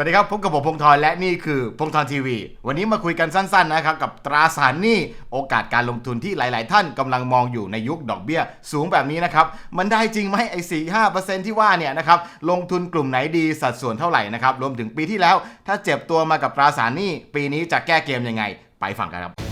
วัสดีครับพบกับผมพงศ์ธรและนี่คือพงศ์ธรทีวี วันนี้มาคุยกันสั้นๆนะครับกับตราสารหนี้โอกาสการลงทุนที่หลาย ๆ ท่านกำลังมองอยู่ในยุคดอกเบี้ย สูงแบบนี้นะครับ มันได้จริงไหมไอ้สี่ห้าเปอร์เซ็นที่ว่าเนี่ยนะครับลงทุนกลุ่มไหนดีสัดส่วนเท่าไหร่นะครับรวมถึงปีที่แล้ว ถ้าเจ็บตัวมากับตราสารหนี้ปีนี้จะแก้เกมยังไง ไปฟังกันครับ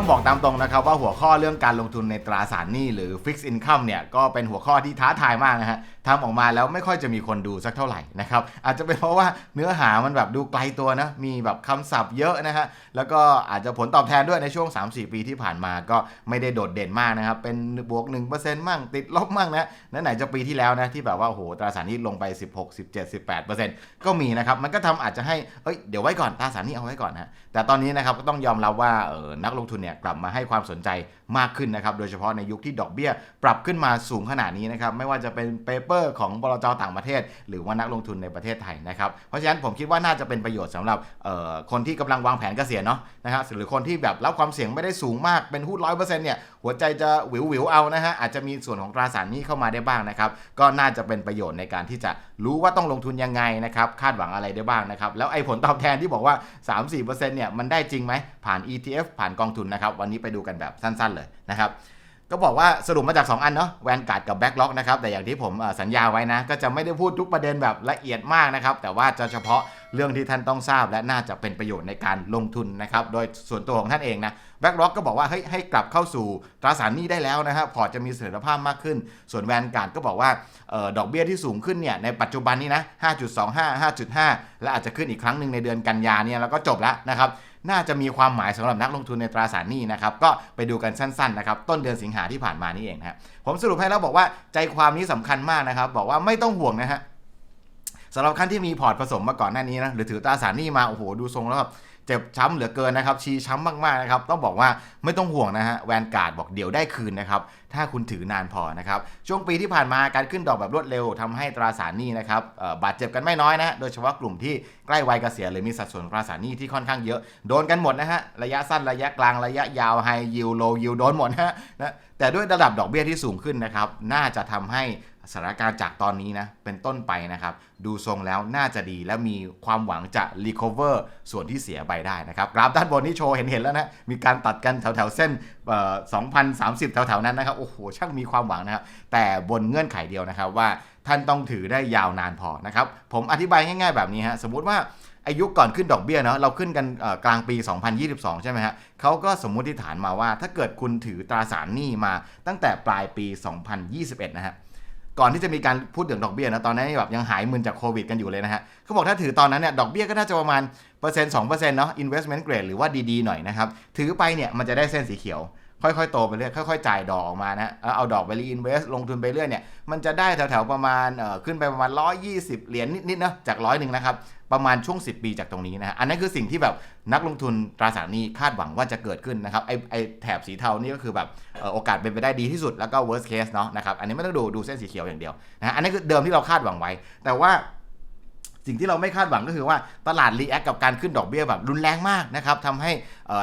ต้องบอกตามตรงนะครับว่าหัวข้อเรื่องการลงทุนในตราสารหนี้หรือ Fixed Income เนี่ยก็เป็นหัวข้อที่ท้าทายมากนะฮะทำออกมาแล้วไม่ค่อยจะมีคนดูสักเท่าไหร่นะครับอาจจะเป็นเพราะว่าเนื้อหามันแบบดูไกลตัวนะมีแบบคำศัพท์เยอะนะฮะแล้วก็อาจจะผลตอบแทนด้วยในช่วง 3-4 ปีที่ผ่านมาก็ไม่ได้โดดเด่นมากนะครับเป็นบวก 1%มั่งติดลบมั่งนะนั่นไหนจะปีที่แล้วนะที่แบบว่าโอ้โหตราสารหนี้ลงไป 16 17 18 ก็มีนะครับมันก็ทำอาจจะให้เอ้ยเดี๋ยวไว้ก่อนตราสารหนี้เอาไว้ก่อนนะแต่ตอนนี้นะครับก็ต้องยอมรับว่าเออนักลงทุนเนี่ยกลับมาให้ความสนใจ มากขึ้นนะครับ โดยเฉพาะในยุคที่ดอกเบี้ย ปรับขึ้นมาสูงขนาดนี้นะครับ ไม่ว่าจะเป็นเปเปอร์ของบลจต่างประเทศ หรือว่านักลงทุนในประเทศไทยนะครับ เพราะฉะนั้นผมคิดว่าน่าจะเป็นประโยชน์สำหรับคนที่กำลังวางแผนเกษียณเนาะนะครับหรือคนที่แบบรับความเสี่ยงไม่ได้สูงมากเป็นหุ้นร้อยเปอร์เซ็นต์เนี่ยหัวใจจะหวิวหวิวเอานะฮะอาจจะมีส่วนของตราสารนี้เข้ามาได้บ้างนะครับก็น่าจะเป็นประโยชน์ในการที่จะรู้ว่าต้องลงทุนยังไงนะครับคาดหวังอะไรได้บ้างนะครับแล้วไอ้ผลตอบแทนที่บอกว่า 3-4%เนี่ยมันได้จริงไหมผ่าน ETF ผ่านกองทุนนะครับวันนี้ไปดูกันแบบสั้นๆเลยนะครับก็บอกว่าสรุปมาจาก 2 อันเนาะแวนการ์ดกับแบ็กล็อกนะครับ แต่อย่างที่ผมสัญญาไว้นะ ก็จะไม่ได้พูดทุกประเด็นแบบละเอียดมากนะครับ แต่ว่าจะเฉพาะเรื่องที่ท่านต้องทราบ และน่าจะเป็นประโยชน์ในการลงทุนนะครับ โดยส่วนตัวของท่านเองนะแบ็กล็อกก็บอกว่าเฮ้ยให้กลับเข้าสู่ตราสารหนี้ได้แล้วนะครับพอจะมีเสถียรภาพมากขึ้น ส่วนแวนการ์ดก็บอกว่าออดอกเบี้ยที่สูงขึ้นเนี่ยในปัจจุบันนี้นะ5.25 5.5 และอาจจะขึ้นอีกครั้งหนึ่งในเดือนกันยาเนี่ยแล้วก็จบแล้วนะครับ น่าจะมีความหมายสำหรับนักลงทุนในตราสารหนี้นะครับ ก็ไปดูกันสั้นๆนะครับ ต้นเดือนสิงหาที่ผ่านมานี่เองนะครับผมสรุปให้แล้วบอกว่าใจความนี้สำคัญมากนะครับ บอกว่าไม่ต้องห่วงนะฮะสำหรับขั้นที่มีพอร์ตผสมมาก่อนหน้านี้นะหรือถือตราสารหนี้มาโอ้โหดูทรงแล้วแบบ เจ็บช้ำเหลือเกินนะครับ ชีช้ำมากๆนะครับ ต้องบอกว่าไม่ต้องห่วงนะฮะแวนการ์ดบอกเดี๋ยวได้คืนนะครับ ถ้าคุณถือนานพอนะครับ ช่วงปีที่ผ่านมาการขึ้นดอกแบบรวดเร็วทำให้ตราสารหนี้นะครับบาดเจ็บกันไม่น้อยนะโดยเฉพาะกลุ่มที่ใกล้วัยเกษียณหรือมีสัดส่วนตราสารหนี้ที่ค่อนข้างเยอะโดนกันหมดนะฮะระยะสั้นระยะกลางระยะยาวไฮยิวโลยิวโดนหมดนะฮะแต่ด้วยระดับดอกเบี้ยที่สูงขึ้นนะครับน่าจะทำให้ สถานการณ์จากตอนนี้นะเป็นต้นไปนะครับ ดูทรงแล้วน่าจะดีและมีความหวังจะรีคอเวอร์ส่วนที่เสียไปได้นะครับ กราฟด้านบนนี่โชว์เห็นเห็นแล้วนะ มีการตัดกันแถวแถวเส้น2,030 แถวๆนั้นนะครับ โอ้โห ช่างมีความหวังนะครับ แต่บนเงื่อนไขเดียวนะครับว่าท่านต้องถือได้ยาวนานพอนะครับ ผมอธิบายง่าย ๆ แบบนี้ฮะสมมุติว่าอายุก่อนขึ้นดอกเบี้ยเนาะเราขึ้นกันกลางปี 2022 ใช่ไหมฮะเขาก็สมมุติฐานมาว่าถ้าเกิดคุณถือตราสารหนี้มาตั้งแต่ปลายปี 2021 นะฮะ ก่อนที่จะมีการพูดถึงดอกเบี้ยนะตอนนั้นแบบยังหายมึนจากโควิดกันอยู่เลยนะฮะเขาบอกถ้าถือตอนนั้นเนี่ยดอกเบี้ยก็น่าจะประมาณเปอร์เซ็นต์สองเปอร์เซ็นต์เนาะ investment grade หรือว่าดีๆหน่อยนะครับถือไปเนี่ยมันจะได้เส้นสีเขียว ค่อยๆ โตไปเรื่อยค่อยๆ จ่ายดอกออกมานะเอาดอกไปรีอินเวสลงทุนไปเรื่อยเนี่ยมันจะได้แถวๆ ประมาณขึ้นไปประมาณ 120 เหรียญนิดๆนะจากร้อยหนึ่งนะครับ ประมาณช่วง 10 ปีจากตรงนี้นะฮะอันนั้นคือสิ่งที่แบบนักลงทุนตราสารนี้คาดหวังว่าจะเกิดขึ้นนะครับไอไอแถบสีเทานี่ก็คือแบบโอกาสเป็นไปได้ดีที่สุดแล้วก็ worst case เนาะนะครับอันนี้ไม่ต้องดูดูเส้นสีเขียวอย่างเดียวนะอันนี้คือเดิมที่เราคาดหวังไว้ แต่ว่า สิ่งที่เราไม่คาดหวังก็คือว่าตลาดรีแอคกับการขึ้นดอกเบี้ยแบบรุนแรงมากนะครับทำให้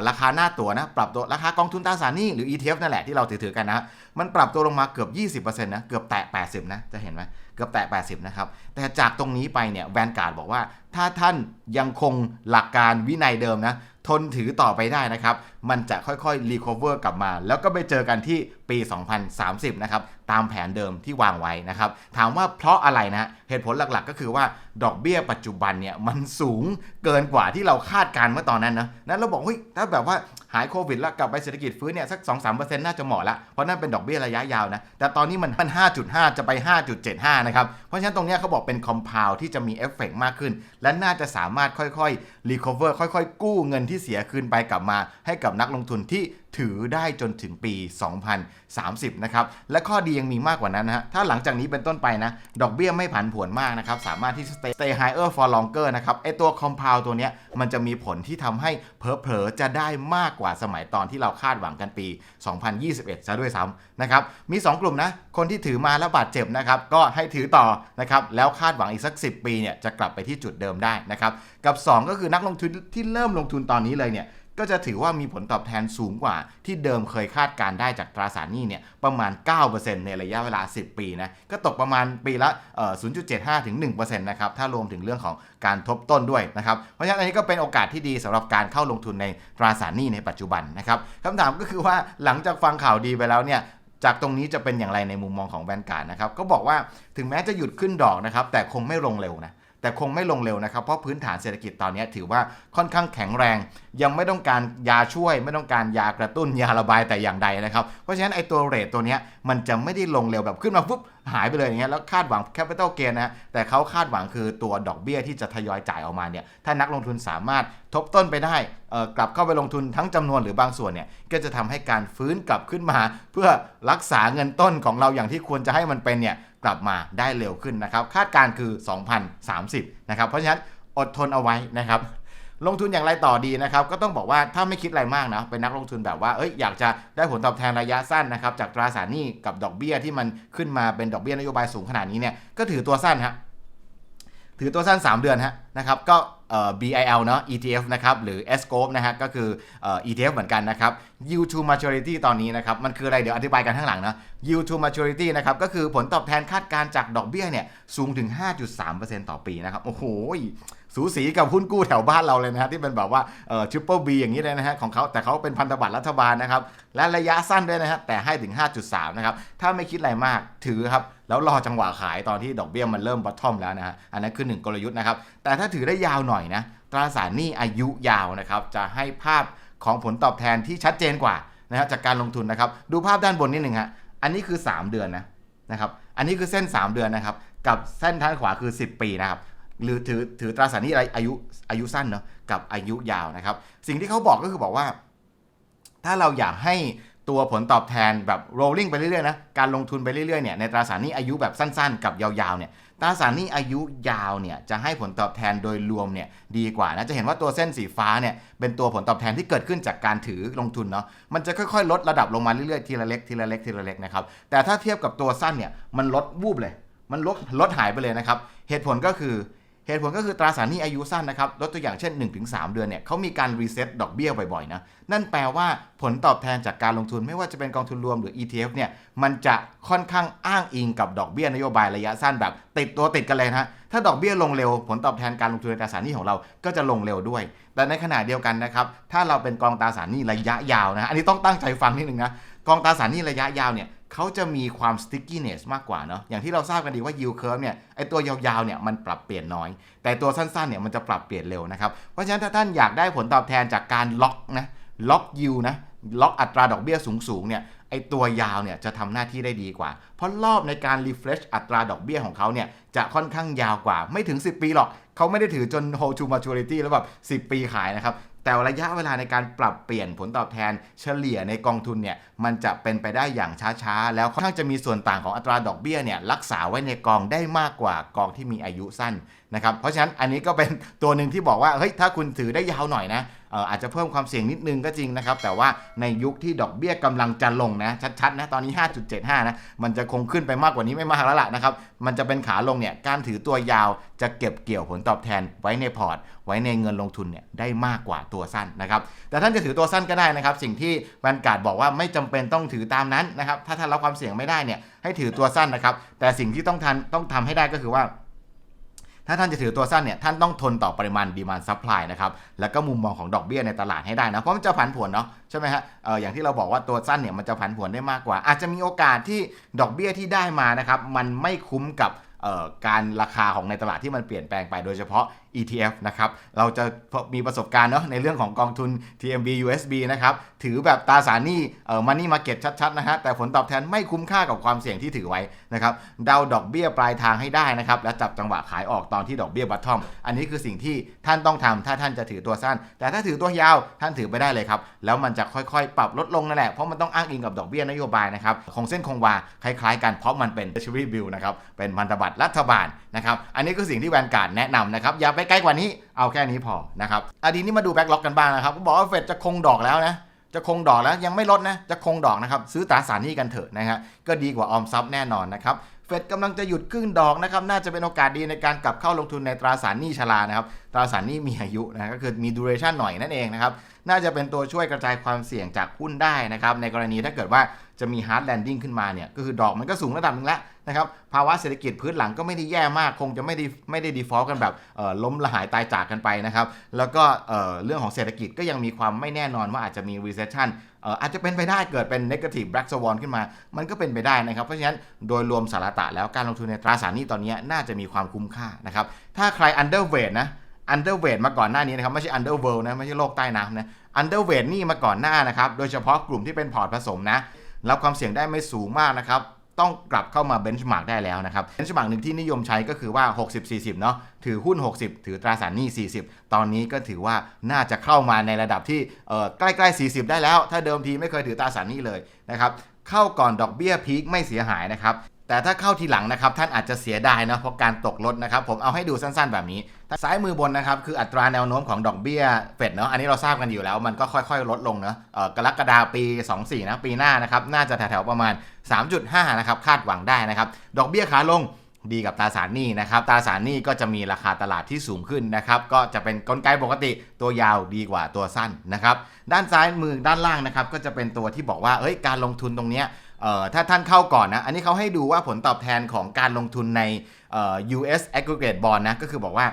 ราคาหน้าตัวนะปรับตัวราคากองทุนตราสารหนี้หรือ ETF นั่นแหละที่เราถือๆกันนะมันปรับตัวลงมาเกือบ 20%นะเกือบแตะ 80 นะจะเห็นไหมเกือบแตะ 80 นะครับ แต่จากตรงนี้ไปเนี่ยแวนการ์ดบอกว่า ถ้าท่านยังคงหลักการวินัยเดิมนะทนถือต่อไปได้นะครับมันจะค่อยๆรีคอเวอร์กลับมา แล้วก็ไปเจอกันที่ปี 2030 นะครับ ตามแผนเดิมที่วางไว้นะครับ ถามว่าเพราะอะไรนะ เหตุผลหลักๆ ก็คือว่าดอกเบี้ยปัจจุบันเนี่ยมันสูงเกินกว่าที่เราคาดการเมื่อตอนนั้นนะ นั้นเราบอกเฮ้ยถ้าแบบว่าหายโควิดแล้วกลับไปเศรษฐกิจฟื้นเนี่ยสัก 2-3%น่าจะเหมาะละ เพราะนั่นเป็นดอกเบี้ยระยะยาวนะ แต่ตอนนี้มันมัน 5.5 จะไป 5.75 นะครับ เพราะฉะนั้นตรงนี้เขาบอกเป็นคอมเพลที่จะมีเอฟเฟกมากขึ้น และน่าจะสามารถค่อยๆรีคอเวอร์ค่อย ๆ กู้เงินที่เสียคืนไปกลับมาให้กับับนักลงทุนที่ถือได้จนถึงปี 2030 นะครับ และข้อดียังมีมากกว่านั้นนะฮะ ถ้าหลังจากนี้เป็นต้นไปนะ ดอกเบี้ยไม่ผันผวนมากนะครับ สามารถที่จะ stay, stay higher for longer นะครับ ไอตัว compound ตัวเนี้ยมันจะมีผลที่ทำให้เผลอๆ จะได้มากกว่าสมัยตอนที่เราคาดหวังกันปี 2021 ซะด้วยซ้ำนะครับ มี 2 กลุ่มนะ คนที่ถือมาแล้วบาดเจ็บนะครับ ก็ให้ถือต่อนะครับ แล้วคาดหวังอีกสัก 10 ปีเนี่ยจะกลับไปที่จุดเดิมได้นะครับ กับ 2 ก็คือนักลงทุนที่เริ่มลงทุนตอนนี้เลยเนี่ย ก็จะถือว่ามีผลตอบแทนสูงกว่าที่เดิมเคยคาดการได้จากตราสารหนี้เนี่ยประมาณ 9%ในระยะเวลา 10 ปีนะก็ตกประมาณปีละ 0.75 ถึง 1%นะครับถ้ารวมถึงเรื่องของการทบต้นด้วยนะครับเพราะฉะนั้นอันนี้ก็เป็นโอกาสที่ดีสำหรับการเข้าลงทุนในตราสารหนี้ในปัจจุบันนะครับคำถามก็คือว่าหลังจากฟังข่าวดีไปแล้วเนี่ยจากตรงนี้จะเป็นอย่างไรในมุมมองของแบงก์การนะครับก็บอกว่าถึงแม้จะหยุดขึ้นดอกนะครับแต่คงไม่ลงเร็วนะ แต่คงไม่ลงเร็วนะครับ เพราะพื้นฐานเศรษฐกิจตอนนี้ถือว่าค่อนข้างแข็งแรง ยังไม่ต้องการยาช่วย ไม่ต้องการยากระตุ้นยาระบายแต่อย่างใดนะครับ เพราะฉะนั้นไอ้ตัวเรทตัวนี้มันจะไม่ได้ลงเร็วแบบขึ้นมาปุ๊บหายไปเลยอย่างเงี้ยแล้วคาดหวังแคปิตอลเกนนะแต่เขาคาดหวังคือตัวดอกเบี้ยที่จะทยอยจ่ายออกมาเนี่ยถ้านักลงทุนสามารถทบต้นไปได้กลับเข้าไปลงทุนทั้งจำนวนหรือบางส่วนเนี่ยก็จะทำให้การฟื้นกลับขึ้นมา เพื่อรักษาเงินต้นของเราอย่างที่ควรจะให้มันเป็นเนี่ย กลับมาได้เร็วขึ้นนะครับ คาดการคือ 2030 นะครับ เพราะฉะนั้นอดทนเอาไว้นะครับ ลงทุนอย่างไรต่อดีนะครับ ก็ต้องบอกว่าถ้าไม่คิดอะไรมากนะ เป็นนักลงทุนแบบว่า เอ้ย อยากจะได้ผลตอบแทนระยะสั้นนะครับ จากตราสารหนี้กับดอกเบี้ยที่มันขึ้นมาเป็นดอกเบี้ยนโยบายสูงขนาดนี้เนี่ย ก็ถือตัวสั้นฮะ ถือตัวสั้น 3 เดือนฮะนะครับ ก็ BIL เนาะ ETF นะครับหรือ s c o p e นะฮะก็คือเอ่อ ETF เหมือนกันนะครับ Yield to maturity ตอนนี้นะครับมันคืออะไรเดี๋ยวอธิบายกันข้างหลังนะ Yield to maturity นะครับก็คือผลตอบแทนคาดการจากดอกเบี้ยเนี่ยสูงถึง 5.3%ต่อปีนะครับโอ้โห สูสีกับหุ้นกู้แถวบ้านเราเลยนะฮะที่เป็นแบบว่าเอ่อ triple B อย่างนี้เลยนะฮะของเขาแต่เขาเป็นพันธบัตรรัฐบาลนะครับ และระยะสั้นด้วยนะฮะแต่ให้ถึง 5.3 นะครับ ถ้าไม่คิดอะไรมากถือครับ แล้วรอจังหวะขายตอนที่ดอกเบี้ยมันเริ่มบอททอมแล้วนะฮะอันนั้นคือหนึ่งกลยุทธ์นะครับ แต่ถ้าถือได้ยาวหน่อยนะตราสารหนี้อายุยาวนะครับจะให้ภาพของผลตอบแทนที่ชัดเจนกว่านะฮะจากการลงทุนนะครับดูภาพด้านบนนิดหนึ่งฮะอันนี้คือ 3 เดือนนะนะครับอันนี้คือเส้น 3 เดือนนะครับกับเส้นด้านขวาคือ 10 ปีนะครับ หรือถือถือตราสารหนี้อายุอายุสั้นเนาะกับอายุยาวนะครับ สิ่งที่เขาบอกก็คือบอกว่า ถ้าเราอยากให้ตัวผลตอบแทนแบบ rolling ไปเรื่อยๆนะการลงทุนไปเรื่อยๆเนี่ยในตราสารหนี้อายุแบบสั้นๆ กับยาวๆเนี่ยตราสารหนี้อายุยาวเนี่ยจะให้ผลตอบแทนโดยรวมเนี่ยดีกว่านะจะเห็นว่าตัวเส้นสีฟ้าเนี่ยเป็นตัวผลตอบแทนที่เกิดขึ้นจากการถือลงทุนเนาะมันจะค่อยๆ ลดระดับลงมาเรื่อยๆทีละเล็กทีละเล็กทีละเล็กนะครับแต่ถ้าเทียบกับตัวสั้นเนี่ยมันลดวูบเลย มันลดลดหายไปเลยนะครับเหตุผลก็คือ เหตุผลก็คือตราสารหนี้อายุสั้นนะครับยกตัวอย่างเช่น 1-3 เดือนเนี่ยเขามีการรีเซ็ตดอกเบี้ยบ่อยๆนะนั่นแปลว่าผลตอบแทนจากการลงทุนไม่ว่าจะเป็นกองทุนรวมหรือ ETF เนี่ยมันจะค่อนข้างอ้างอิงกับดอกเบี้ยนโยบายระยะสั้นแบบ ติดตัวติดกันเลยนะฮะถ้าดอกเบี้ยลงเร็ว ผลตอบแทนการลงทุนในตราสารหนี้ของเราก็จะลงเร็วด้วย แต่ในขณะเดียวกันนะครับ ถ้าเราเป็นกองตราสารหนี้ระยะยาวนะอันนี้ต้องตั้งใจฟังนิดนึงนะ กองตราสารหนี้ระยะยาวเนี่ยเขาจะมีความ stickiness มากกว่าเนาะอย่างที่เราทราบกันดีว่า yield curve เนี่ยไอตัวยาวๆเนี่ยมันปรับเปลี่ยนน้อย แต่ตัวสั้นๆเนี่ยมันจะปรับเปลี่ยนเร็วนะครับ เพราะฉะนั้นถ้าท่านอยากได้ผลตอบแทนจากการล็อกนะล็อก yield นะล็อกอัตราดอกเบี้ยสูงๆเนี่ย ไอตัวยาวเนี่ยจะทำหน้าที่ได้ดีกว่า เพราะรอบในการ refresh อัตราดอกเบี้ยของเขาเนี่ยจะค่อนข้างยาวกว่า ไม่ถึง 10 ปีหรอก เขาไม่ได้ถือจน hold to maturity แล้วแบบ10 ปีขายนะครับ แต่ระยะเวลาในการปรับเปลี่ยนผลตอบแทนเฉลี่ยในกองทุนเนี่ยมันจะเป็นไปได้อย่างช้าๆ แล้วค่อนข้างจะมีส่วนต่างของอัตราดอกเบี้ยเนี่ยรักษาไว้ในกองได้มากกว่ากองที่มีอายุสั้นนะครับเพราะฉะนั้นอันนี้ก็เป็นตัวหนึ่งที่บอกว่าเฮ้ยถ้าคุณถือได้ยาวหน่อยนะอาจจะเพิ่มความเสี่ยงนิดนึงก็จริงนะครับ แต่ว่าในยุคที่ดอกเบี้ยกำลังจะลงนะ ชัดๆนะ ตอนนี้ 5.75 นะ มันจะคงขึ้นไปมากกว่านี้ไม่มากแล้วล่ะนะครับ มันจะเป็นขาลงเนี่ย การถือตัวยาวจะเก็บเกี่ยวผลตอบแทนไว้ในพอร์ต ไว้ในเงินลงทุนเนี่ยได้มากกว่าตัวสั้นนะครับ แต่ท่านจะถือตัวสั้นก็ได้นะครับ สิ่งที่แวนการ์ดบอกว่าไม่จำเป็นต้องถือตามนั้นนะครับ ถ้าท่านรับความเสี่ยงไม่ได้เนี่ยให้ถือตัวสั้นนะครับ แต่สิ่งที่ต้องทันต้องทำให้ได้ก็คือว่า ถ้าท่านจะถือตัวสั้นเนี่ยท่านต้องทนต่อปริมาณดีมานซัพพลายนะครับแล้วก็มุมมองของดอกเบี้ยในตลาดให้ได้นะเพราะมันจะผันผวนเนาะใช่ไหมฮะเอออย่างที่เราบอกว่าตัวสั้นเนี่ยมันจะผันผวนได้มากกว่า อาจจะมีโอกาสที่ดอกเบี้ยที่ได้มานะครับมันไม่คุ้มกับการราคาของในตลาดที่มันเปลี่ยนแปลงไปโดยเฉพาะ ETF นะครับ เราจะมีประสบการณ์เนาะในเรื่องของกองทุน TMB USB นะครับ ถือแบบตราสารหนี้เอ่อ money market ชัดๆนะฮะ แต่ผลตอบแทนไม่คุ้มค่ากับความเสี่ยงที่ถือไว้นะครับ เดาดอกเบี้ยปลายทางให้ได้นะครับ และจับจังหวะขายออกตอนที่ดอกเบี้ยบัตทอม อันนี้คือสิ่งที่ท่านต้องทำถ้าท่านจะถือตัวสั้น แต่ถ้าถือตัวยาวท่านถือไปได้เลยครับ แล้วมันจะค่อยๆ ปรับลดลงนั่นแหละ เพราะมันต้องอ้างอิงกับดอกเบี้ยนโยบายนะครับ คงเส้นคงวาคล้ายๆ กัน เพราะมันเป็น Treasury Bill นะครับ เป็นพันธบัตรรัฐบาลนะครับ อันนี้คือสิ่งที่แวนการ์ดแนะนำนะครับ อย่าไปกลกว่านี้เอาแค่นี้พอนะครับอดีนี้มาดูแบ็กล็อกกันบ้างนะครับก็บอกว่าเฟดจะคงดอกแล้วนะจะคงดอกแล้วยังไม่ลดนะจะคงดอกนะครับซื้อตราสารนี้กันเถอะนะฮะก็ดีกว่าออมทรัพย์แน่นอนนะครับเฟดกำลังจะหยุดขึ้นดอกนะครับน่าจะเป็นโอกาสดีในการกลับเข้าลงทุนในตราสารหนี้ชรานะครับตราสารหนี้มีอายุนะก็คือมี duration หน่อยนั่นเองนะครับน่าจะเป็นตัวช่วยกระจายความเสี่ยงจากหุ้นได้นะครับในกรณีถ้าเกิดว่า จะมี hard landing ขึ้นมาเนี่ยก็คือดอกมันก็สูงระดับหนึงแล้วนะครับภาวะเศรษฐกิจพื้นหลังก็ไม่ได้แย่มาก คงจะไม่ได้ไม่ได้ default กันแบบล้มละหายตายจากกันไปนะครับแล้วก็เรื่องของเศรษฐกิจก็ยังมีความไม่แน่นอนว่าอาจจะมี recession เอ่ออาจจะเป็นไปได้เกิดเป็น negative black swan ขึ้นมา มันก็เป็นไปได้นะครับ เพราะฉะนั้นโดยรวมสาระตะแล้วการลงทุนในตราสารหนี้ตอนนี้น่าจะมีความคุ้มค่านะครับถ้าใคร underweight นะ underweight มาก่อนหน้านี้นะครับไม่ใช่ underworld นะไม่ใช่โลกใต้น้ำนะ underweight นี่มาก่อนหน้านะครับโดยเฉพาะกลุ่มที่เป็นพอร์ตผสมนะ รับความเสี่ยงได้ไม่สูงมากนะครับ ต้องกลับเข้ามาเบนช์มาร์กได้แล้วนะครับเบนช์มาร์กหนึ่งที่นิยมใช้ก็คือว่า 60-40 เนาะถือหุ้น 60 ถือตราสารหนี้ 40 ตอนนี้ก็ถือว่าน่าจะเข้ามาในระดับที่ใกล้ๆ 40 ได้แล้ว ถ้าเดิมทีไม่เคยถือตราสารหนี้เลยนะครับเข้าก่อนดอกเบี้ยพีคไม่เสียหายนะครับ แต่ถ้าเข้าทีหลังนะครับท่านอาจจะเสียดายนะเพราะการตกลดนะครับผมเอาให้ดูสั้นๆแบบนี้ซ้ายมือบนนะครับคืออัตราแนวโน้มของดอกเบี้ยเฟดเนาะอันนี้เราทราบกันอยู่แล้วมันก็ค่อยๆ ลดลงเนาะกรกฎาปี 24 นะปีหน้านะครับน่าจะแถวๆประมาณ 3.5 นะครับคาดหวังได้นะครับดอกเบี้ยขาลงดีกับตราสารหนี้นะครับตราสารหนี้ก็จะมีราคาตลาดที่สูงขึ้นนะครับก็จะเป็นกลไกปกติตัวยาวดีกว่าตัวสั้นนะครับด้านซ้ายมือด้านล่างนะครับก็จะเป็นตัวที่บอกว่าเอ้ยการลงทุนตรงเนี้ย ถ้าท่านเข้าก่อนนะ อันนี้เขาให้ดูว่าผลตอบแทนของการลงทุนใน US aggregate bond นะ ก็คือบอกว่า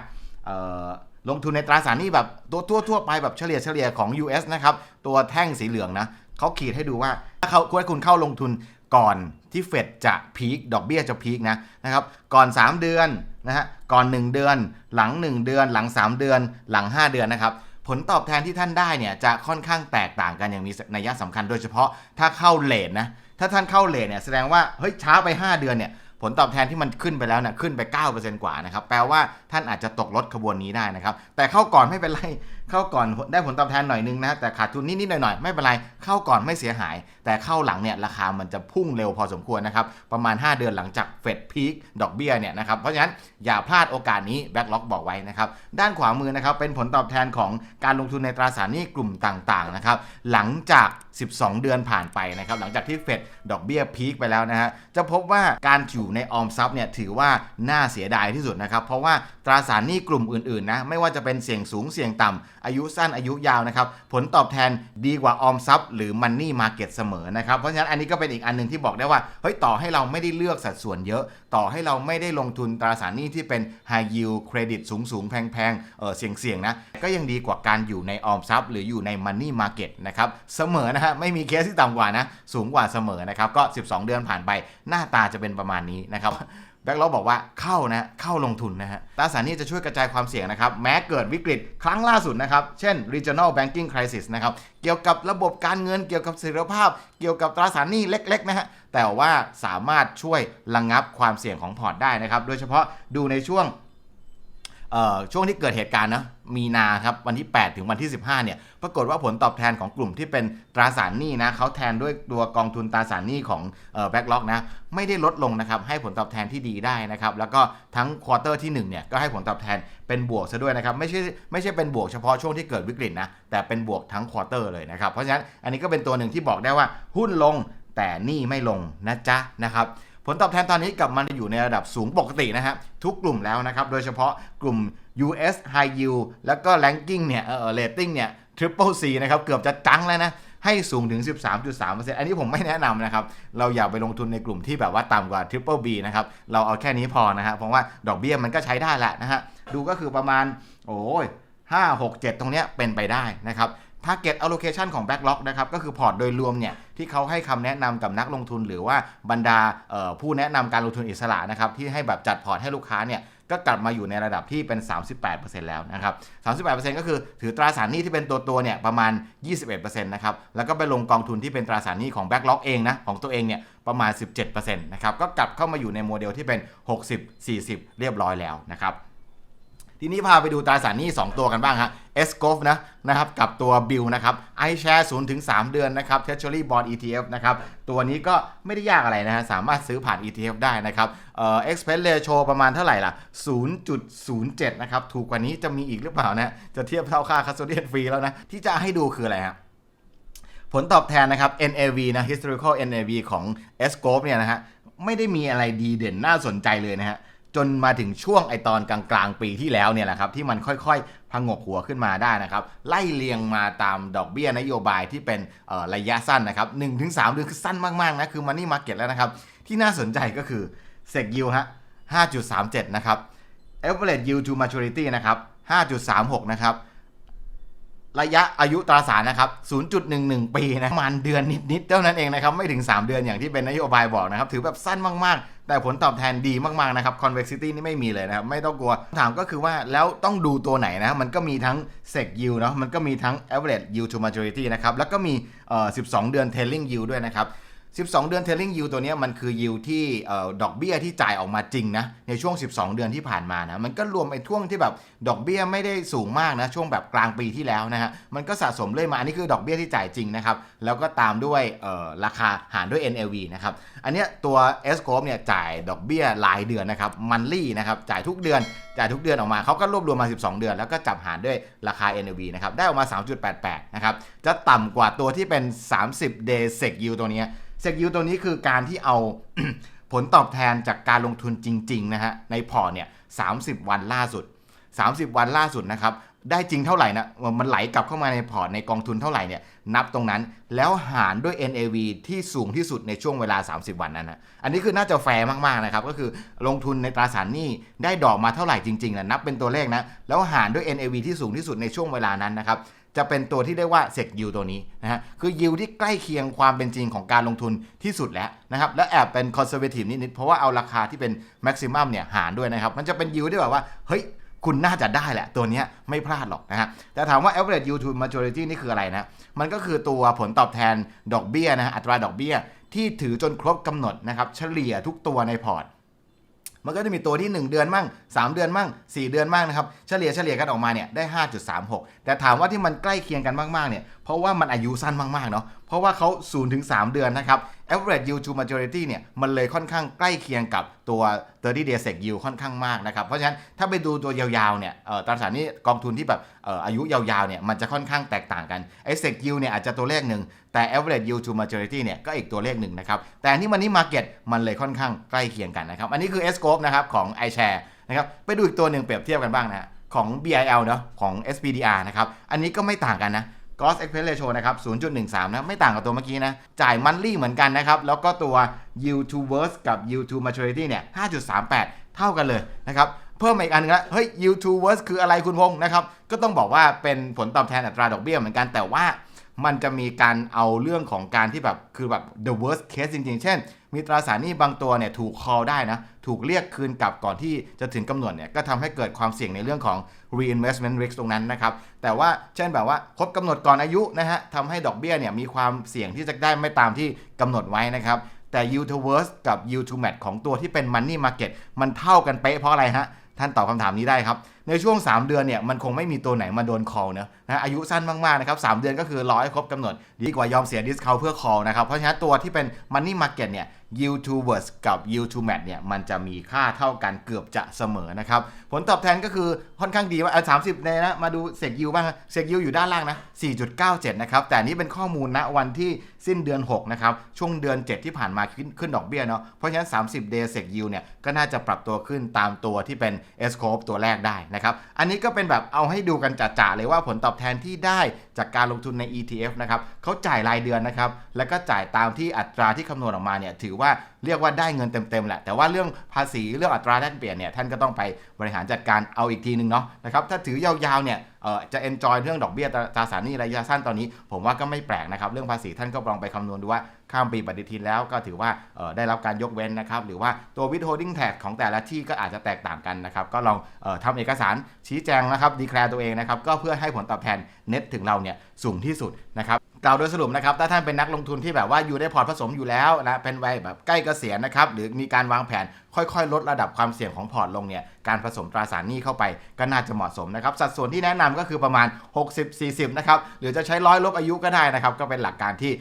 ลงทุนในตราสารหนี้แบบตัวทั่วทั่วๆไปแบบเฉลี่ยเฉลี่ยของ US นะครับ ตัวแท่งสีเหลืองนะเขาขีดให้ดูว่า ถ้าเขาควรคุณเข้าลงทุนก่อนที่เฟดจะพีคดอกเบี้ยจะพีคนะนะครับ ก่อน 3 เดือนนะฮะก่อน 1 เดือน หลัง 1 เดือน หลัง 3 เดือน หลัง 5 เดือนนะครับผลตอบแทนที่ท่านได้เนี่ยจะค่อนข้างแตกต่างกันอย่างมีนัยสำคัญโดยเฉพาะถ้าเข้าเลทนะ ถ้าท่านเข้าเลทเนี่ยแสดงว่าเฮ้ยช้าไป 5 เดือนเนี่ยผลตอบแทนที่มันขึ้นไปแล้วเนี่ยขึ้นไป 9%กว่านะครับ แปลว่าท่านอาจจะตกรถขบวนนี้ได้นะครับ แต่เข้าก่อนไม่เป็นไร เข้าก่อนได้ผลตอบแทนหน่อยนึงนะแต่ขาดทุนนิดๆหน่อยๆไม่เป็นไรเข้าก่อนไม่เสียหาย แต่เข้าหลังเนี่ยราคามันจะพุ่งเร็วพอสมควรนะครับประมาณ 5 เดือนหลังจากเฟดพีคดอกเบี้ยเนี่ยนะครับเพราะฉะนั้นอย่าพลาดโอกาสนี้แบ็กล็อกบอกไว้นะครับด้านขวามือนะครับเป็นผลตอบแทนของการลงทุนในตราสารหนี้กลุ่มต่างๆนะครับหลังจาก 12 เดือนผ่านไปนะครับหลังจากที่เฟดดอกเบี้ยพีคไปแล้วนะฮะจะพบว่าการอยู่ในออมทรัพย์เนี่ยถือว่าน่าเสียดายที่สุดนะครับเพราะว่าตราสารหนี้กลุ่มอื่นๆนะไม่ว่าจะเป็นเสี่ยงสูงเสี่ยงต่ำอายุสั้นอายุยาวนะครับ ผลตอบแทนดีกว่าออมทรัพย์หรือมันนี่มาเก็ตเสมอนะครับ เพราะฉะนั้นอันนี้ก็เป็นอีกอันหนึ่งที่บอกได้ว่าเฮ้ยต่อให้เราไม่ได้เลือกสัดส่วนเยอะ ต่อให้เราไม่ได้ลงทุนตราสารหนี้ที่เป็น high yield credit สูงสูงๆแพงๆเออเสี่ยงๆนะ ก็ยังดีกว่าการอยู่ในออมทรัพย์ หรืออยู่ในมันนี่มาเก็ตนะครับเสมอนะฮะไม่มีเคสที่ต่ำกว่านะสูงกว่าเสมอนะครับก็ 12 เดือนผ่านไปหน้าตาจะเป็นประมาณนี้นะครับ แบ็กล็อกบอกว่าเข้านะเข้าลงทุนนะฮะตราสารนี้จะช่วยกระจายความเสี่ยงนะครับ แม้เกิดวิกฤตครั้งล่าสุดนะครับ เช่น regional banking crisis นะครับ เกี่ยวกับระบบการเงินเกี่ยวกับเสถียรภาพ เกี่ยวกับตราสารหนี้เล็กๆนะฮะแต่ว่าสามารถช่วยระงงับความเสี่ยงของพอร์ตได้นะครับ โดยเฉพาะดูในช่วง ช่วงที่เกิดเหตุการณ์นะมีนาครับวันที่ 8 ถึงวันที่ 15เนี่ยปรากฏว่าผลตอบแทนของกลุ่มที่เป็นตราสารหนี้นะเขาแทนด้วยตัวกองทุนตราสารหนี้ของแบ็กล็อกนะไม่ได้ลดลงนะครับให้ผลตอบแทนที่ดีได้นะครับแล้วก็ทั้งควอเตอร์ที่1เนี่ยก็ให้ผลตอบแทนเป็นบวกซะด้วยนะครับไม่ใช่ไม่ใช่เป็นบวกเฉพาะช่วงที่เกิดวิกฤตนะแต่เป็นบวกทั้งควอเตอร์เลยนะครับเพราะฉะนั้นอันนี้ก็เป็นตัวหนึ่งที่บอกได้ว่าหุ้นลงแต่หนี้ไม่ลงนะจ๊ะนะครับ ผลตอบแทนตอนนี้กลับมาอยู่ในระดับสูงปกตินะฮะทุกกลุ่มแล้วนะครับ โดยเฉพาะกลุ่ม US High Yield แล้วก็ Ranking เนี่ยเออ rating เนี่ย Triple C นะครับ เกือบจะจังแล้วนะ ให้สูงถึง 13.3%อันนี้ผมไม่แนะนำนะครับ เราอย่าไปลงทุนในกลุ่มที่แบบว่าต่ำกว่า Triple B นะครับ เราเอาแค่นี้พอนะฮะเพราะว่าดอกเบี้ยมันก็ใช้ได้แหละนะฮะดูก็คือประมาณโอ้ย5 6 7 ตรงเนี้ยเป็นไปได้นะครับ Target allocation ของ Backlog นะครับก็คือพอร์ตโดยรวมเนี่ยที่เขาให้คำแนะนำกับนักลงทุน หรือว่าบรรดาผู้แนะนำการลงทุนอิสระนะครับที่ให้แบบจัดพอร์ตให้ลูกค้าเนี่ยก็กลับมาอยู่ในระดับที่เป็น 38%แล้วนะครับ 38%ก็คือถือตราสารหนี้ที่เป็นตัวตัวเนี่ยประมาณ 21%นะครับ แล้วก็ไปลงกองทุนที่เป็นตราสารหนี้ของ Backlog เองนะของตัวเองเนี่ยประมาณ 17%นะครับ ก็กลับเข้ามาอยู่ในโมเดลที่เป็น 60-40 เรียบร้อยแล้วนะครับ ทีนี้พาไปดูตราสารหนี้ 2 ตัวกันบ้างฮะ s c o f นะนะครับกับตัว Bill นะครับ iShare 0ถึง3เดือนนะครับ Treasury Bond ETF นะครับตัวนี้ก็ไม่ได้ยากอะไรนะฮะสามารถซื้อผ่าน ETF ได้นะครับเอ่อ expense ratio ประมาณเท่าไหร่ล่ะ 0.07 นะครับ ถูกกว่านี้จะมีอีกหรือเปล่านะจะเทียบเท่าค่า custodian fee แล้วนะ ที่จะให้ดูคืออะไรฮะผลตอบแทนนะครับ NAV นะ historical NAV ของ s c o p เนี่ยนะฮะไม่ได้มีอะไรดีเด่นน่าสนใจเลยนะฮะ จนมาถึงช่วงไอตอนกลางๆ ปีที่แล้วเนี่ยแหละครับที่มันค่อยๆพังกหัวขึ้นมาได้นะครับไล่เลียงมาตามดอกเบี้ยนโยบายที่เป็นระยะสั้นนะครับ1-3เดือนคือสั้นมากๆนะคือมันนี่มาเก็ตแล้วนะครับ ที่น่าสนใจก็คือเซกยิวฮะ5.37นะครับ average yield to maturity นะครับ5.36นะครับระยะอายุตราสารนะครับ 0.11 ปีนะประมาณเดือนนิด ๆ เท่านั้นเองนะครับ ไม่ถึง 3 เดือนอย่างที่เป็นนโยบายบอกนะครับ ถือแบบสั้นมาก ๆ แต่ผลตอบแทนดีมากๆนะครับ convexity นี่ไม่มีเลยนะครับ ไม่ต้องกลัวถามก็คือว่าแล้วต้องดูตัวไหนนะ มันก็มีทั้ง sec yield เนาะมันก็มีทั้ง average yield to maturity นะครับ แล้วก็มีเอ่อ12 เดือน trailing yield ด้วยนะครับ 12 เดือน trailing yield ตัวนี้มันคือ yield ที่อดอกเบี้ยที่จ่ายออกมาจริงนะในช่วง 12 เดือนที่ผ่านมานะมันก็รวมไอ้ช่วงที่แบบดอกเบี้ยไม่ได้สูงมากนะช่วงแบบกลางปีที่แล้วนะฮะมันก็สะสมเรื่อยมาอันนี้คือดอกเบี้ยที่จ่ายจริงนะครับแล้วก็ตามด้วยราคาหารด้วย NLV นะครับอันเนี้ยตัว s c o p e เนี่ยจ่ายดอกเบี้ยรายเดือนนะครับมันลี่นะครับจ่ายทุกเดือนจ่ายทุกเดือนออกมาเขาก็รวบรวมมา 12 เดือน แล้วก็จับหารด้วยราคา NAV นะครับได้ออกมา 3.88 นะครับจะต่ำกว่าตัวที่เป็น 30 day sec yield ตัวนี้ ยเซกยิวตัวนี้คือการที่เอาผลตอบแทนจากการลงทุนจริงๆนะฮะในพอร์ตเนี่ย30วันล่าสุด 30 วันล่าสุดนะครับได้จริงเท่าไหร่นะมันไหลกลับเข้ามาในพอร์ตในกองทุนเท่าไหร่เนี่ยนับตรงนั้นแล้วหารด้วย NAV ที่สูงที่สุดในช่วงเวลา 30 วันนั้นนะอันนี้คือน่าจะแฟร์มากๆนะครับก็คือลงทุนในตราสารหนี้ได้ดอกมาเท่าไหร่จริงๆนะนับเป็นตัวเลขนะแล้วหารด้วย NAV ที่สูงที่สุดในช่วงเวลานั้นนะครับ จะเป็นตัวที่เรียกว่าเซกยิวตัวนี้นะฮะคือยิวที่ใกล้เคียงความเป็นจริงของการลงทุนที่สุดแล้วนะครับและแอบเป็นคอนเซอร์เวทีฟนิดๆเพราะว่าเอาราคาที่เป็นแม็กซิมัมเนี่ยหารด้วยนะครับมันจะเป็นยิวที่แบบว่าเฮ้ยคุณน่าจะได้แหละ ตัวนี้ไม่พลาดหรอกนะฮะแต่ถามว่า average yield to maturity นี่คืออะไรนะ มันก็คือตัวผลตอบแทนดอกเบี้ยนะฮะอัตราดอกเบี้ย ที่ถือจนครบกำหนดนะครับเฉลี่ยทุกตัวในพอร์ต มันก็จะมีตัวที่ 1 เดือนมั่ง 3 เดือนมั่ง 4 เดือนมั่งนะครับ เฉลี่ยเฉลี่ยกันออกมาเนี่ยได้ 5.36 แต่ถามว่าที่มันใกล้เคียงกันมากๆเนี่ย เพราะว่ามันอายุสั้นมากๆเนาะเพราะว่าเขา0ถึง3เดือนนะครับ average yield to maturity เนี่ยมันเลยค่อนข้างใกล้เคียงกับตัว 30 day sec yield ค่อนข้างมากนะครับ เพราะฉะนั้นถ้าไปดูตัวยาวๆเนี่ยตราสารนี้กองทุนที่แบบอายุยาวๆเนี่ยมันจะค่อนข้างแตกต่างกันไอ้ sec yield เนี่ยอาจจะตัวเลขหนึ่งแต่ average yield to maturity เนี่ยก็อีกตัวเลขหนึ่งนะครับ แต่นี่มันนี่ market มันเลยค่อนข้างใกล้เคียงกันนะครับ อันนี้คือ s c o p e นะครับของ iShare นะครับไปดูอีกตัวหนึ่งเปรียบเทียบกันบ้างนะฮะของ BIL เนาะของ SPDR นะครับอันนี้ก็ไม่ต่างกันนะ Gross Expense Ratio นะครับ 0.13 นะ ไม่ต่างกับตัวเมื่อกี้นะ จ่าย monthly เหมือนกันนะครับ แล้วก็ตัว yield to worst กับ yield to maturity เนี่ย 5.38 เท่ากันเลยนะครับ เพิ่มมาอีกอันนึงละเฮ้ย yield to worst คืออะไรคุณพงษ์นะครับ ก็ต้องบอกว่าเป็นผลตอบแทนอัตราดอกเบี้ยเหมือนกันแต่ว่ามันจะมีการเอาเรื่องของการที่แบบคือแบบ the worst case จริงๆ เช่น มีตราสารหนี้บางตัวเนี่ยถูก call ได้นะ ถูกเรียกคืนกลับก่อนที่จะถึงกำหนดเนี่ยก็ทำให้เกิดความเสี่ยงในเรื่องของ reinvestment risk ตรงนั้นนะครับ แต่ว่าเช่นแบบว่าครบกำหนดก่อนอายุนะฮะทำให้ดอกเบี้ยเนี่ยมีความเสี่ยงที่จะได้ไม่ตามที่กำหนดไว้นะครับแต่ yield to worst กับ yield to match ของตัวที่เป็น money market มันเท่ากันเป๊ะเพราะอะไรฮะท่านตอบคำถามนี้ได้ครับ ในช่วง 3 เดือนเนี่ยมันคงไม่มีตัวไหนมาโดน call เนอะนะอายุสั้นมากๆนะครับ 3 เดือนก็คือรอให้ครบกำหนด ดีกว่ายอมเสีย discount เพื่อ call นะครับ เพราะฉะนั้นตัวที่เป็น money market เนี่ย yield to w o r s กับ yield to mat เนี่ยมันจะมีค่าเท่ากันเกือบจะเสมอนะครับ ผลตอบแทนก็คือค่อนข้างดีว่าเอา30เลยนะ มาดูเซกยิวบ้างเซกยิวอยู่ด้านล่างนะ 4.97 นะครับ แต่นนี้เป็นข้อมูลณวันที่ สิ้นเดือน 6 นะครับ ช่วงเดือน 7 ที่ผ่านมาขึ้นขึ้นดอกเบี้ยเนาะเพราะฉะนั้น 30 day sec yield เนี่ยก็น่าจะปรับตัวขึ้นตามตัวที่เป็น s c o p e ตัวแรกได้นะครับอันนี้ก็เป็นแบบเอาให้ดูกันจ่าๆเลยว่าผลตอบแทนที่ได้จากการลงทุนใน ETF นะครับเขาจ่ายรายเดือนนะครับแล้วก็จ่ายตามที่อัตราที่คำนวณออกมาเนี่ยถือว่าเรียกว่าได้เงินเต็มๆแหละ แต่ว่าเรื่องภาษีเรื่องอัตราแลกเปลี่ยนเนี่ยท่านก็ต้องไปบริหารจัดการเอาอีกทีนึงเนาะนะครับถ้าถือยาวๆเนี่ย จะ enjoy เรื่องดอกเบี้ยตราสารหนี้ระยะสั้นตอนนี้ ผมว่าก็ไม่แปลกนะครับ เรื่องภาษีท่านก็ลองไปคำนวณดูว่า ข้ามปีปฏิทินแล้วก็ถือว่าออได้รับการยกเว้นนะครับ หรือว่าตัว withholding tax ของแต่ละที่ก็อาจจะแตกต่างกันนะครับ ก็ลองออทำเอกสารชี้แจงนะครับ declare ตัวเองนะครับ ก็เพื่อให้ผลตอบแทน net ถึงเราเนี่ยสูงที่สุดนะครับกล่าวโดยสรุปนะครับถ้าท่านเป็นนักลงทุนที่แบบว่าอยู่ในพอร์ตผสมอยู่แล้วนะเป็นวัยแบบใกล้เกษียณนะครับหรือมีการวางแผนค่อยๆ ลดระดับความเสี่ยงของพอร์ตลงเนี่ยการผสมตราสารหนี้เข้าไปก็น่าจะเหมาะสมนะครับสัดส่วนที่แนะนำำก็คือประมาณ 60-40นะครับหรือจะใช้ร้อยลบอายุก็ได้นะครับก็เป็นหลักการที่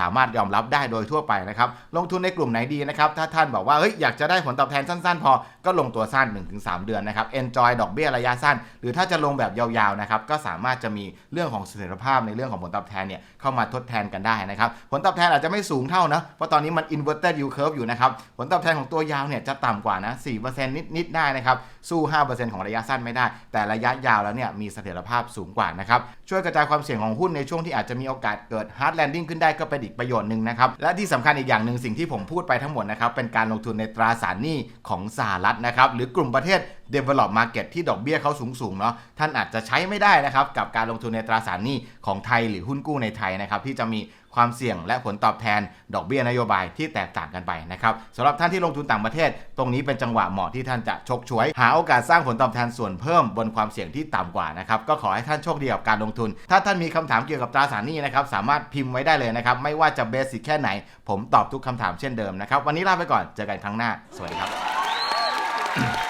สามารถยอมรับได้โดยทั่วไปนะครับ ลงทุนในกลุ่มไหนดีนะครับ ถ้าท่านบอกว่าเฮ้ยอยากจะได้ผลตอบแทนสั้นๆ พอ ก็ลงตัวสั้น 1-3 เดือนนะครับ enjoy ดอกเบี้ยระยะสั้น หรือถ้าจะลงแบบยาวๆ นะครับ ก็สามารถจะมีเรื่องของเสถียรภาพในเรื่องของผลตอบแทนเนี่ยเข้ามาทดแทนกันได้นะครับ ผลตอบแทนอาจจะไม่สูงเท่านะ เพราะตอนนี้มัน inverted yield curve อยู่นะครับ ผลตอบแทนของตัวยาวเนี่ยจะต่ำกว่านะ4%นิดๆได้นะครับ สู้ 5%ของระยะสั้นไม่ได้ แต่ระยะยาวแล้วเนี่ยมีเสถียรภาพสูงกว่านะครับ ช่วยกระจายความเสี่ยงของหุ้นในช่วงที่อาจจะมีโอกาสเกิด hard landing ขึ้นได้ก็เป็นอีกประโยชน์หนึ่งนะครับและที่สำคัญอีกอย่างหนึ่งสิ่งที่ผมพูดไปทั้งหมดนะครับเป็นการลงทุนในตราสารหนี้ของสหรัฐนะครับหรือกลุ่มประเทศ develop market ที่ดอกเบี้ยเขาสูงๆเนาะท่านอาจจะใช้ไม่ได้นะครับกับการลงทุนในตราสารหนี้ของไทยหรือหุ้นกู้ในไทยนะครับที่จะมี ความเสี่ยงและผลตอบแทน ดอกเบี้ยนโยบายที่แตกต่างกันไปนะครับสำหรับท่านที่ลงทุนต่างประเทศ ตรงนี้เป็นจังหวะเหมาะที่ท่านจะชกช่วย หาโอกาสสร้างผลตอบแทนส่วนเพิ่มบนความเสี่ยงที่ต่ำกว่านะครับก็ขอให้ท่านโชคดีกับการลงทุน ถ้าท่านมีคำถามเกี่ยวกับตราสารหนี้นะครับสามารถพิมพ์ไว้ได้เลยนะครับไม่ว่าจะเบสิกแค่ไหน ผมตอบทุกคำถามเช่นเดิมนะครับวันนี้ลาไปก่อนเจอกันครั้งหน้าสวัสดีครับ